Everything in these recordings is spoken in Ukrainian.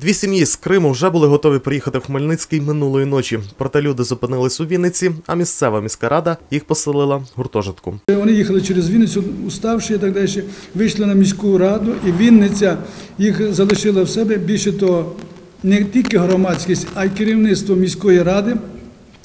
Дві сім'ї з Криму вже були готові приїхати в Хмельницький минулої ночі. Проте люди зупинились у Вінниці, а місцева міська рада їх поселила в гуртожитку. Вони їхали через Вінницю, уставши і так далі, вийшли на міську раду, і Вінниця їх залишила в себе. Більше того, не тільки громадськість, а й керівництво міської ради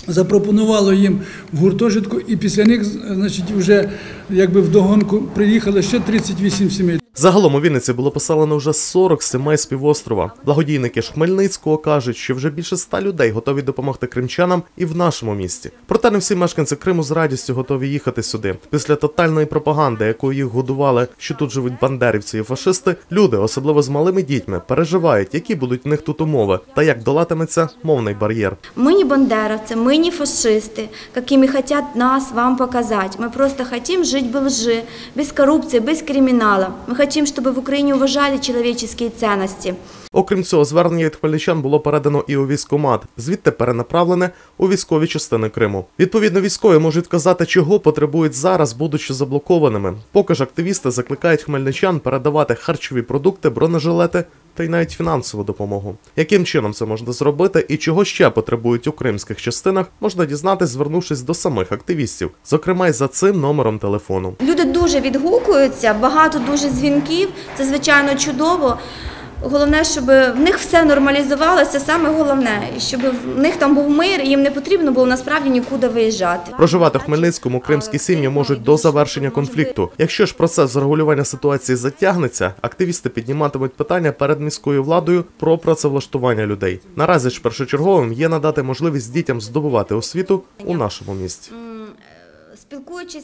запропонувало їм в гуртожитку, і після них, значить, вже якби вдогонку приїхали ще 38 сімей. Загалом у Вінниці було поселено вже 40 сімей з півострова. Благодійники ж Хмельницького кажуть, що вже більше ста людей готові допомогти кримчанам і в нашому місті. Проте не всі мешканці Криму з радістю готові їхати сюди. Після тотальної пропаганди, якою їх годували, що тут живуть бандерівці і фашисти, люди, особливо з малими дітьми, переживають, які будуть в них тут умови та як долатиметься мовний бар'єр. Мы не бандеровцы, мы не фашисты, какими хотят нас вам показать. Мы просто хотим жить в лжи, без коррупции, без криминала. Хотим, щоб в Україні уважали человеческие цінності. Окрім цього, звернення від хмельничан було передано і у військомат, звідти перенаправлене у військові частини Криму. Відповідно, військові можуть казати, чого потребують зараз, будучи заблокованими. Поки ж активісти закликають хмельничан передавати харчові продукти, бронежилети та й навіть фінансову допомогу. Яким чином це можна зробити і чого ще потребують у кримських частинах, можна дізнатись, звернувшись до самих активістів, зокрема й за цим номером телефону. Люди дуже відгукуються, багато дуже дзвінків. Це звичайно чудово. Головне, щоб в них все нормалізувалося, саме головне, щоб в них там був мир, і їм не потрібно було насправді нікуди виїжджати. Проживати в Хмельницькому кримські сім'ї можуть до завершення конфлікту. Якщо ж процес зарегулювання ситуації затягнеться, активісти підніматимуть питання перед міською владою про працевлаштування людей. Наразі ж першочерговим є надати можливість дітям здобувати освіту у нашому місті. Спілкуючись